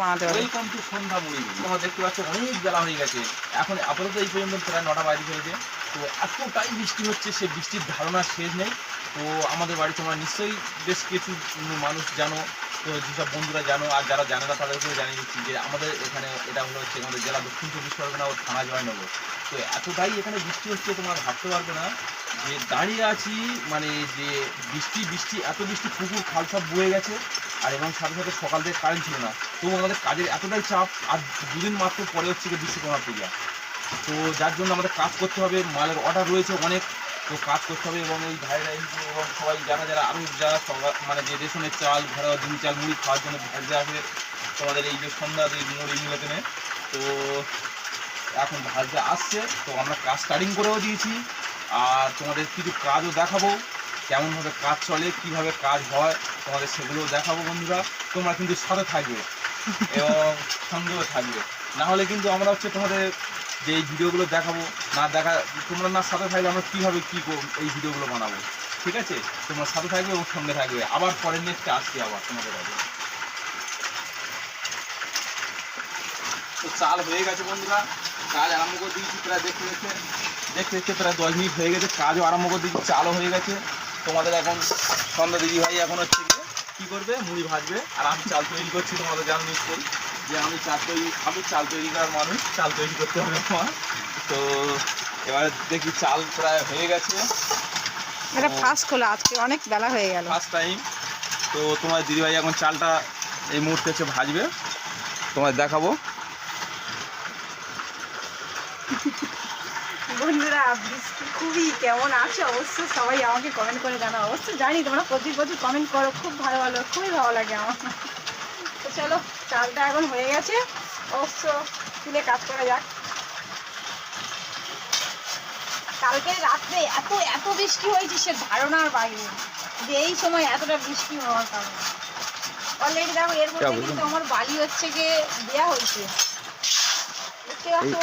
বানাতে দেখতে পাচ্ছ, অনেক বেলা হয়ে গেছে। এখন আপাতত এই পর্যন্ত প্রায় নটা বাড়ি ফেলেছে তো এতটাই বৃষ্টি হচ্ছে, সে বৃষ্টির ধারণা শেষ নেই। তো আমাদের বাড়ি তোমরা নিশ্চয়ই বেশ কিছু মানুষ জানো। তো যেসব বন্ধুরা জানো, আর যারা জানে না তাদেরকেও জানিয়ে দিচ্ছি যে আমাদের এখানে এটা হলো হচ্ছে আমাদের জেলা দক্ষিণ চব্বিশ পরগনা ও থানা জয়নগর। তো এতটাই এখানে বৃষ্টি হচ্ছে, তোমরা ভাবতে পারবে না। যে দাঁড়িয়ে আছি মানে যে বৃষ্টি বৃষ্টি, এত বৃষ্টি, পুকুর, খাল সব বয়ে গেছে। আর এবং সাথে সাথে সকাল থেকে কারেন্ট ছিল না। তো আমাদের কাজের এতটাই চাপ, আর দুদিন মাত্র পরে হচ্ছে কি বিশ্বকর্মা পূজা। তো যার জন্য আমাদের কাজ করতে হবে, মালের অর্ডার রয়েছে অনেক। তো কাজ করতে হবে এবং এই ভাইরা এবং সবাই যারা যারা আরও যারা মানে যে রেশনের চাল ঘরে দুই চাল, মুড়ি খাওয়ার জন্য ভাজতে আসবে তোমাদের এই যে সন্ধ্যা এই মুড়ি মিলাতেনে তো এখন ভাজতে আসছে। তো আমরা কাজ স্টার্টিং করেও দিয়েছি। আর তোমাদের কিছু কাজও দেখাবো। কেমনভাবে কাজ চলে, কীভাবে কাজ হয়, তোমাদের সেগুলোও দেখাবো বন্ধুরা। তোমরা কিন্তু সাথে থাকবে এবং সঙ্গেও থাকবে। না হলে কিন্তু আমরা হচ্ছে তোমাদের যে এই ভিডিওগুলো দেখাবো, না দেখা, তোমরা না সাথে থাকলে আমরা কীভাবে কী এই ভিডিওগুলো বানাবো, ঠিক আছে? তোমরা সাথে থাকবে এবং সঙ্গে থাকবে। আবার পরের নেক্সটে আসছি আবার তোমাদের কাছে। তো চাল হয়ে গেছে বন্ধুরা। কাজ আরম্ভ করে দিয়েছি, প্রায় দেখতে দেখতে দেখতে দেখতে প্রায় দশ মিনিট হয়ে গেছে কাজও আরম্ভ করে দিয়েছি চালও হয়ে গেছে। তোমাদের এখন সন্ধ্যা দিদি ভাই এখন হচ্ছে গিয়ে কী করবে? মুড়ি ভাজবে। আর আমি চাল তৈরি করছি তোমাদের জানো নিশ্চয়ই যে আমি চাল তৈরি আমি চাল তৈরি করার মানুষ চাল তৈরি করতে হবে আমার। তো এবার দেখি চাল প্রায় হয়ে গেছে। এটা ফার্স্ট খোলা আজকে অনেক বেলা হয়ে গেল। ফার্স্ট টাইম তো তোমার দিদিভাই এখন চালটা এই মুহূর্তে হচ্ছে ভাজবে। তোমার দেখাবো। বন্ধুরা বৃষ্টি খুবই কেমন আছে অবশ্যই সবাই আমাকে কমেন্ট করে জানাও। অবশ্যই জানি তোমরা প্রচুর প্রচুর কমেন্ট করো খুব ভালো ভালো খুবই ভালো লাগে আমার। তো চলো চালটা এখন হয়ে গেছে। অবশ্য তুলে কাজ করা যাক। কালকে রাত্রে এত এত বৃষ্টি হয়েছে সে ধারণার বাইরে। যে এই সময় এতটা বৃষ্টি হওয়ার কারণে। অলরেডি দেখো এর মধ্যে কিন্তু আমার বালি হচ্ছে গিয়ে দেওয়া হয়েছে। দেখতে পাচ্ছ?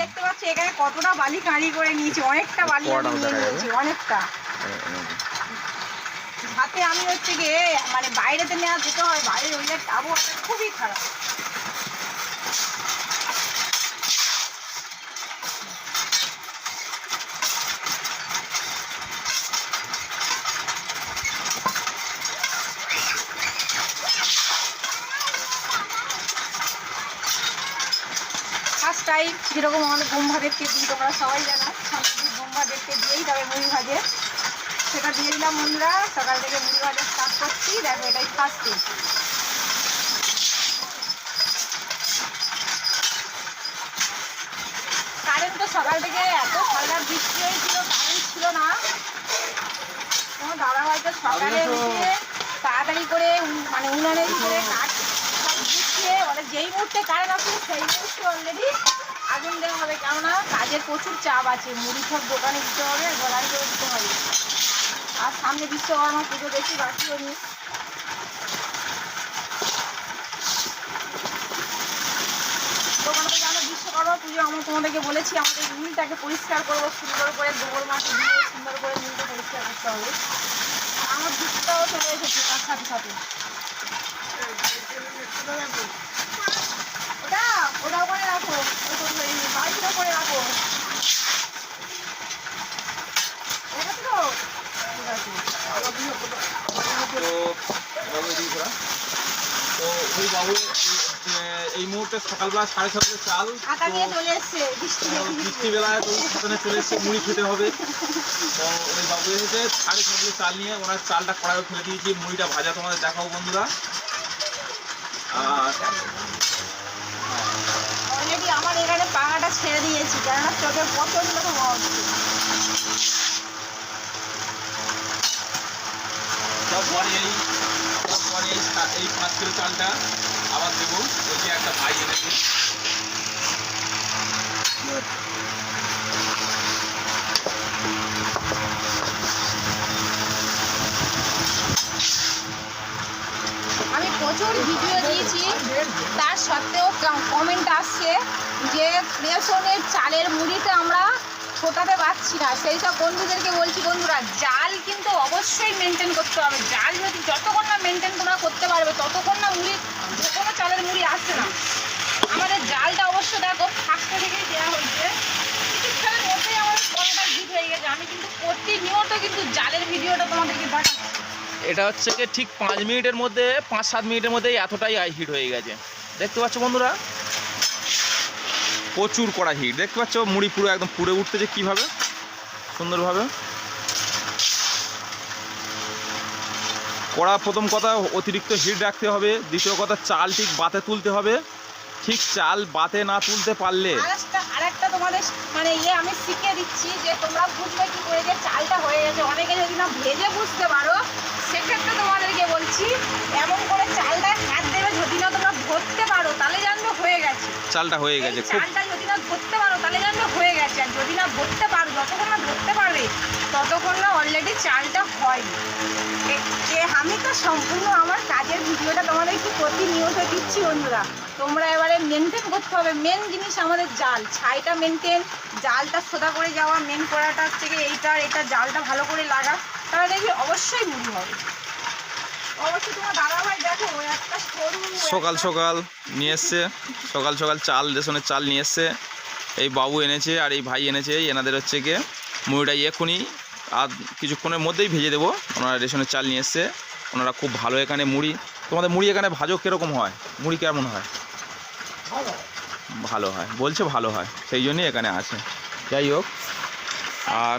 দেখতে পাচ্ছি এখানে কতটা বালি কাঁড়ি করে নিয়েছি অনেকটা বালি আমি নিয়ে নিয়েছি অনেকটা। হাতে আমি হচ্ছে গিয়ে মানে বাইরেতে নেওয়া যেতে হয় বাইরে ওই আবহাওয়াটা খুবই খারাপ। ফার্স্ট যেরকম আমাদের ব্রহ্মাদেবকে দিই তোমরা সবাই জানো শান্তি ব্রহ্মাদেবকে দিয়েই তবে মুড়ি ভাজে। সেটা দিয়ে দিলাম বন্ধুরা সকাল থেকে মুড়ি ভাজা স্টার্ট করছি। দেখো এটাই ফার্স্ট দিন কারেন্ট তো সকাল থেকে এত ঠান্ডার বৃষ্টি হয়েছিল কারেন্ট ছিল না। তোমার দাদা হয়তো সকালে উঠে তাড়াতাড়ি করে মানে উনানের ভিতরে কাঠ যেই মুহূর্তে কারেন্ট আসবে সেই মুহূর্তে অলরেডি আগুন দেওয়া হবে। কেননা কাজের প্রচুর চাপ আছে, মুড়ি সব দোকানে দিতে হবে, গলায় করে দিতে হবে। আর সামনে বিশ্বকর্মা পুজো বেশি বাকি হয়নি। বিশ্বকর্মা পুজো, আমরা তোমাদেরকে বলেছি, আমাদের মিলটাকে পরিষ্কার করব, সুন্দর করে গোবর মাটি দিয়ে সুন্দর করে মিলটা পরিষ্কার করতে হবে। আমার দুধটাও চলে এসেছে তার সাথে সাথে। ওটা ওটা ওখানে রাখো বাড়িটা করে রাখো। তো ওই বাবু এই মুহূর্তে সকালবেলা সাড়ে ছটায় চাল তো চলে বৃষ্টিবেলায় তো এসেছে মুড়ি খেতে হবে। তো ওই বাবু এসেছে সাড়ে ছটায় চাল নিয়ে ওনার চালটা কড়াইয়ে ফেলে দিয়েছি মুড়িটা ভাজা তোমাদের দেখাবো বন্ধুরা। আর আমার এখানে পাখাটা ছেড়ে দিয়েছি কেননা চোখে তারপরে এই তারপরে এই এই পাঁচ কিলো চালটা আবার দেবো ওই যে একটা ভাই এনেছে। আমি প্রচুর ভিডিও দিয়েছি তার সত্ত্বেও কমেন্ট আসছে। যে রেশনের চালের মুড়িটা আমরা ফোটাতে পারছি না, সেই সব বন্ধুদেরকে বলছি, বন্ধুরা, জাল কিন্তু অবশ্যই মেনটেন করতে হবে। জাল যদি যতক্ষণ না মেনটেন তোমরা করতে পারবে, ততক্ষণ না মুড়ি, যে কোনো চালের হচ্ছে দেখো, ফার্স্টে থেকেই দেওয়া হয়েছে। কিছুক্ষণের মধ্যেই আমার কড়াটা হিট হয়ে গেছে। আমি কিন্তু প্রতিনিয়ত কিন্তু জালের ভিডিওটা তোমাদেরকে দেখাচ্ছি এটা হচ্ছে কি ঠিক পাঁচ মিনিটের মধ্যে, পাঁচ সাত মিনিটের মধ্যে এতটাই হিট হয়ে গেছে। দেখতে পাচ্ছ বন্ধুরা? প্রচুর কড়া হিট দেখতে পাচ্ছ মুড়ি পুরো একদম পুড়ে উঠতেছে কীভাবে? সুন্দরভাবে। কড়া প্রথম কথা, অতিরিক্ত হিট রাখতে হবে। দ্বিতীয় কথা, চাল ঠিক বাতে তুলতে হবে। ঠিক চাল বাতে না তুলতে পারলে মানে ইয়ে আমি যে যে সেক্ষেত্রে তোমাদেরকে বলছি, এমন করে চালটা হাত দেবে যদি না তোমরা ধরতে পারো তাহলে জানবে হয়ে গেছে চালটা হয়ে গেছে খুব চালটা যদি না ধরতে পারো তাহলে জানবে হয়ে গেছে। আর যদি না ধরতে পারো যতক্ষণ না ধরতে পারবে ততক্ষণ না অলরেডি চালটা হয়নি। আমি তো সম্পূর্ণ আমার কাজের ভিডিওটা তোমাদেরকে প্রতিনিয়ত দিচ্ছি বন্ধুরা। তোমরা এবারে মেনটেন করতে হবে। মেন জিনিস আমাদের জাল। ছাইটা মেনটেন জালটা সোদা করে যাওয়া মেন করাটা হচ্ছে গিয়ে এইটা এটা জালটা ভালো করে লাগা তাহলে দেখবি অবশ্যই মুড়ি হবে। সকাল সকাল নিয়ে এসছে সকাল সকাল চাল রেশনের চাল নিয়ে এসছে। এই বাবু এনেছে আর এই ভাই এনেছে এনাদের হচ্ছে গিয়ে মুড়িটা এক্ষুনি আর কিছুক্ষণের মধ্যেই ভেজে দেবো। ওনারা রেশনের চাল নিয়ে এসছে ওনারা খুব ভালো এখানে মুড়ি। তোমাদের মুড়ি এখানে ভাজো কীরকম হয়? মুড়ি কেমন হয়? ভালো। হয় বলছে ভালো হয় সেই জন্যই এখানে আছে। যাই হোক আর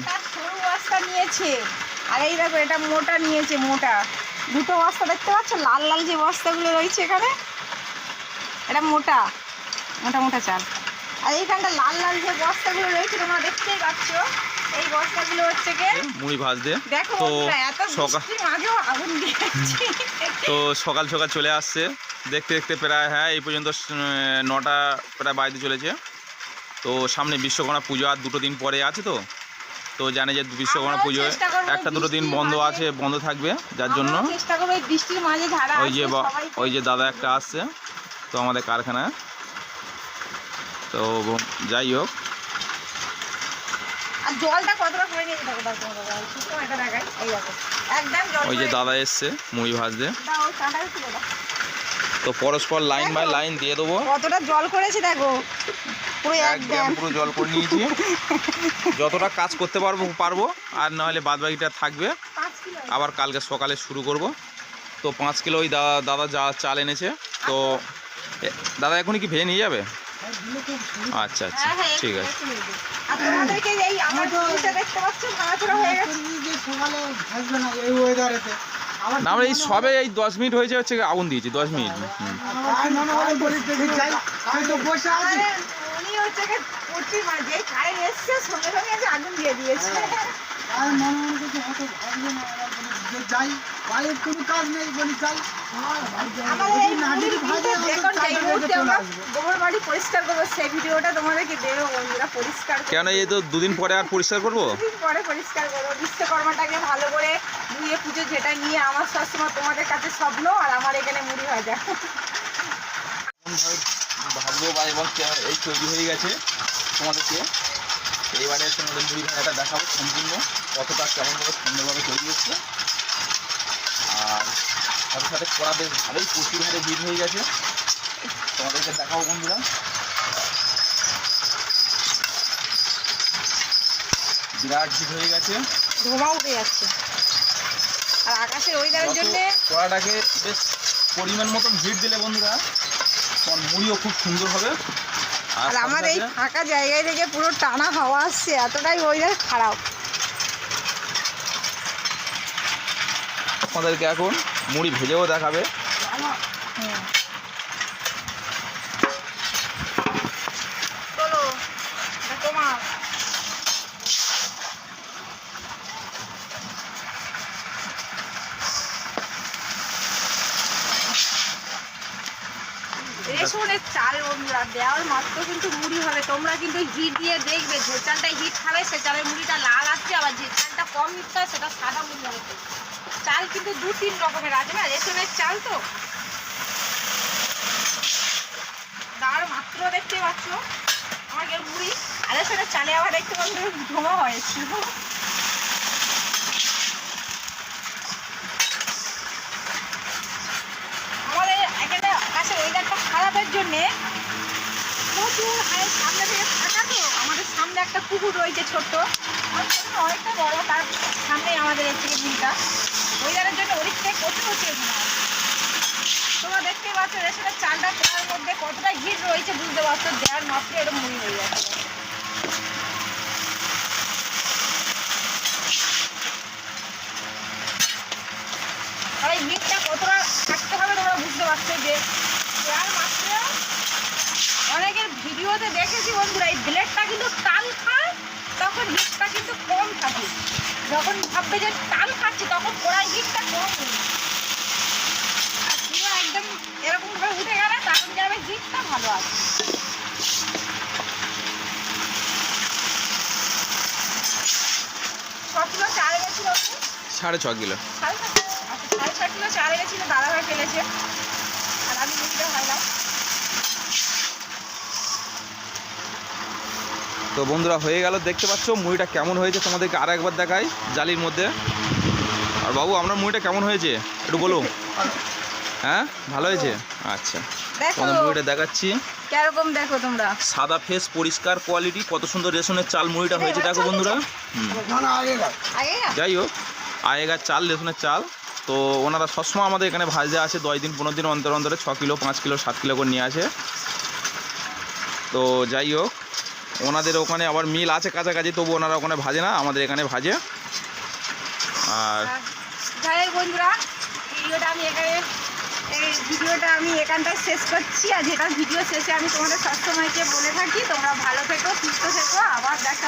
নিয়েছে আর এই দেখো এটা মোটা নিয়েছে মোটা। দুটো বস্তা দেখতে পাচ্ছ লাল লাল যে বস্তাগুলো রয়েছে এখানে এটা মোটা মোটা মোটা চাল। আর এইখানটা লাল লাল যে বস্তাগুলো রয়েছে তোমরা দেখতেই পাচ্ছ এই বস্তাগুলো হচ্ছে গে মুড়ি ভাজতে দেখো তো এত সকাল মাঝেও আগুন দিয়েছি। তো সকাল সকাল চলে আসছে। দেখতে দেখতে প্রায় হ্যাঁ এই পর্যন্ত নটা প্রায় বাড়িতে চলেছে। তো সামনে বিশ্বকর্মা পুজো আর দুটো দিন পরে আছে তো। তো জানে যে বিশ্বকর্মা পুজোয় একটা দুটো দিন বন্ধ আছে বন্ধ থাকবে যার জন্য ওই যে ওই যে দাদা একটা আসছে তো আমাদের কারখানায়। তো যাই হোক। ওই যে দাদা এসছে মুড়ি ভাজতে। তো পরস্পর লাইন বাই লাইন দিয়ে দেবো। কতটা জল করেছে দেখো। পুরো এক পুরো জল করে নিয়েছি। যতটা কাজ করতে পারব পারব। আর নাহলে বাদ বাকিটা থাকবে আবার কালকে সকালে শুরু করব। তো পাঁচ কিলো ওই দাদা দাদা যা চাল এনেছে। তো দাদা এখনই কি ভেজে নিয়ে যাবে? আচ্ছা আচ্ছা। হ্যাঁ হ্যাঁ ঠিক আছে। হয়ে গেছে। সকালে ভাসবে না না আমরা এই সবে এই দশ মিনিট হয়েছে হচ্ছে আগুন দিয়েছি দশ মিনিট। হয় হচ্ছে প্রচুর মানে কারেন্ট এসছে সঙ্গে সঙ্গে এসে আগুন দিয়ে দিয়েছে। আর মনে মনে করছি হয়তো ভাসবে না যে যাই কাজ নেই বলি যাই। কেন এই তো দুদিন পরে আর পরিষ্কার করব? পরে পরিষ্কার করব বিশ্বকর্মাটাকে ভালো করে ধুয়ে পুজো যেটা নিয়ে আমার সবসময় তোমাদের কাছে স্বপ্ন আর আমার এখানে মুড়ি ভাজা। ভাববো বা এবং এই তৈরি হয়ে গেছে তোমাদেরকে। এইবারে তোমাদের মুড়ি ভাজাটা দেখাবো সম্পূর্ণ কতটা কেমনভাবে সুন্দরভাবে তৈরি হচ্ছে। আর সাথে সাথে কড়া বেশ ভালোই প্রচুর হারে ভিড় হয়ে গেছে। তোমাদেরকে দেখাবো বন্ধুরা। বিরাট ভিড় হয়ে গেছে। ধোঁয়া উঠে যাচ্ছে। আর আকাশের ওয়েদারের জন্য কড়াটাকে বেশ পরিমাণ মতন ভিড় দিলে বন্ধুরা মুড়িও খুব সুন্দর হবে। আর আমার এই ফাঁকা জায়গায় থেকে পুরো টানা হাওয়া আসছে এতটাই ওয়েদার খারাপ। আপনাদেরকে এখন মুড়ি ভেজেও দেখাবে হুম। চলো এটা তোমার রেশনের চাল বন্ধুরা দেওয়ার মাত্র কিন্তু মুড়ি হবে। তোমরা কিন্তু হিট দিয়ে দেখবে যে চালটা হিট খাবে, সে চালের মুড়িটা লাল আসছে, আবার যে চালটা কম হিট খাবে সেটা সাদা মুড়ি হবে। চাল কিন্তু দু তিন রকমের আছে না, রেশনের চাল তো। দাঁড় মাত্র দেখতে পাচ্ছ? আমাকে মুড়ি। আর রেশনের চালে আবার দেখতে পাচ্ছ, ধোঁয়া হয়েছিল আমাদের ওয়েদারটা খারাপের জন্যে প্রচুর আর সামনে থেকে থাকা তো? আমাদের সামনে একটা পুকুর রয়েছে ছোট্ট। অনেকটা বড়, তার সামনে আমাদের এই থেকে বিলটা ওইদারের জন্য থেকে প্রচুর চিকেন তোমরা দেখতেই পাচ্ছ, রেশনের চালটা দেওয়ার মধ্যে কতটা ঘির রয়েছে বুঝতে পারছ? দেওয়ার মাত্র এরকম মুড়ি হয়ে যাচ্ছে আর এই হিটটা কতটা থাকতে হবে তোমরা বুঝতে পারছ যে দেওয়ার মাত্র অনেকের ভিডিওতে দেখেছি বন্ধুরা এই ব্লেডটা কিন্তু টাল খায় তখন হিটটা কিন্তু কম থাকে। যখন ভাববে যে টাল খাচ্ছে তখন কড়াই হিটটা কম হয়ে আর পুরো একদম এরকম ভাবে উঠে গেলে তখন যাবে হিটটা ভালো আছে ছ কিলো চাল সাড়ে ছ কিলো। সাড়ে আচ্ছা সাড়ে সাত কিলো চাল গেছিল দাদাভাই ফেলেছে। আর আমি মুড়িটা ভাইলাম তো বন্ধুরা হয়ে গেল দেখতে পাচ্ছ মুড়িটা কেমন হয়েছে তোমাদেরকে আর একবার দেখাই জালির মধ্যে। আর বাবু আপনার মুড়িটা কেমন হয়েছে? একটু বলো হ্যাঁ? ভালো হয়েছে? আচ্ছা। তোমাদের মুড়িটা দেখাচ্ছি। কীরকম দেখো তোমরা? সাদা ফেস পরিষ্কার কোয়ালিটি কত সুন্দর রেশনের চাল মুড়িটা হয়েছে দেখো বন্ধুরা। যাই হোক আগেকার চাল রেশনের চাল। তো ওনারা সবসময় আমাদের এখানে ভাজা আছে দশ দিন পনেরো দিন অন্তর অন্তরে ছ কিলো পাঁচ কিলো সাত কিলো করে নিয়ে আসে। তো যাই হোক ওনাদের ওখানে আবার মিল আছে কাছাকাছি, তবু ওনারা ওখানে ভাজে না, আমাদের এখানে ভাজে। আর বন্ধুরা, ভিডিওটা আমি এখানে, এই ভিডিওটা আমি এখানটায় শেষ করছি, আর যেটা ভিডিও শেষে আমি তোমাদের সবসময়কে বলে থাকি, তোমরা ভালো থেকো, সুস্থ থেকো, আবার দেখা